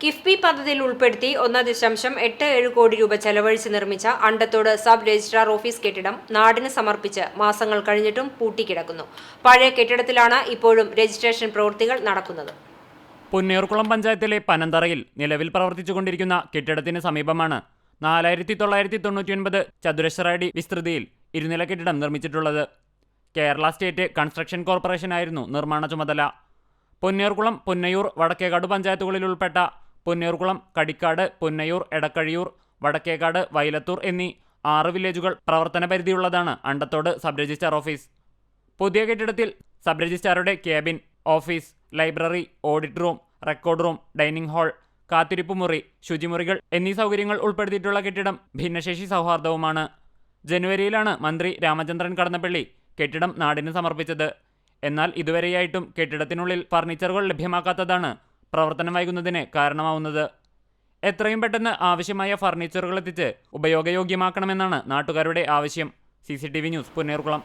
കിഫ്ബി പദ്ധതിയിൽ ഉൾപ്പെടുത്തി ഒന്ന് ദശാംശം എട്ട് ഏഴ് കോടി രൂപ ചെലവഴിച്ച് നിർമ്മിച്ച അണ്ടത്തോട് സബ് രജിസ്ട്രാർ ഓഫീസ് കെട്ടിടം നാടിന് സമർപ്പിച്ച് മാസങ്ങൾ കഴിഞ്ഞിട്ടും പൂട്ടിക്കിടക്കുന്നു. പഴയ കെട്ടിടത്തിലാണ് ഇപ്പോഴും രജിസ്ട്രേഷൻ പ്രവൃത്തികൾ നടക്കുന്നത്. പുന്നയൂർക്കുളം പഞ്ചായത്തിലെ പനന്തറയിൽ നിലവിൽ പ്രവർത്തിച്ചുകൊണ്ടിരിക്കുന്ന കെട്ടിടത്തിന് സമീപമാണ് നാലായിരത്തി തൊള്ളായിരത്തി തൊണ്ണൂറ്റിയൊൻപത് ചതുരശ്ര അടി വിസ്തൃതിയിൽ ഇരുനില കെട്ടിടം നിർമ്മിച്ചിട്ടുള്ളത്. കേരള സ്റ്റേറ്റ് കൺസ്ട്രക്ഷൻ കോർപ്പറേഷൻ ആയിരുന്നു നിർമ്മാണ ചുമതല. പൊന്നേർകുളം പൊന്നയൂർ വടക്കേകാട് പഞ്ചായത്തുകളിൽ ഉൾപ്പെട്ട പുന്നയൂർക്കുളം കടിക്കാട് പുന്നയൂർ എടക്കഴിയൂർ വടക്കേക്കാട് വൈലത്തൂർ എന്നീ ആറ് വില്ലേജുകൾ പ്രവർത്തന പരിധിയുള്ളതാണ് അണ്ടത്തോട് സബ് രജിസ്ട്രാർ ഓഫീസ്. പുതിയ കെട്ടിടത്തിൽ sub രജിസ്ട്രാറുടെ cabin office library audit room record room dining hall കാത്തിരിപ്പ് മുറി ശുചിമുറികൾ എന്നീ സൗകര്യങ്ങൾ ഉൾപ്പെടുത്തിയിട്ടുള്ള കെട്ടിടം ഭിന്നശേഷി സൗഹാർദ്ദവുമാണ്. ജനുവരിയിലാണ് മന്ത്രി രാമചന്ദ്രൻ കടന്നപ്പള്ളി കെട്ടിടം നാടിന് സമർപ്പിച്ചത്. എന്നാൽ ഇതുവരെയായിട്ടും കെട്ടിടത്തിനുള്ളിൽ ഫർണിച്ചറുകൾ ലഭ്യമാക്കാത്തതാണ് പ്രവർത്തനം വൈകുന്നതിന് കാരണമാവുന്നത്. എത്രയും പെട്ടെന്ന് ആവശ്യമായ ഫർണിച്ചറുകൾ എത്തിച്ച് ഉപയോഗയോഗ്യമാക്കണമെന്നാണ് നാട്ടുകാരുടെ ആവശ്യം. C news Punnerkulam.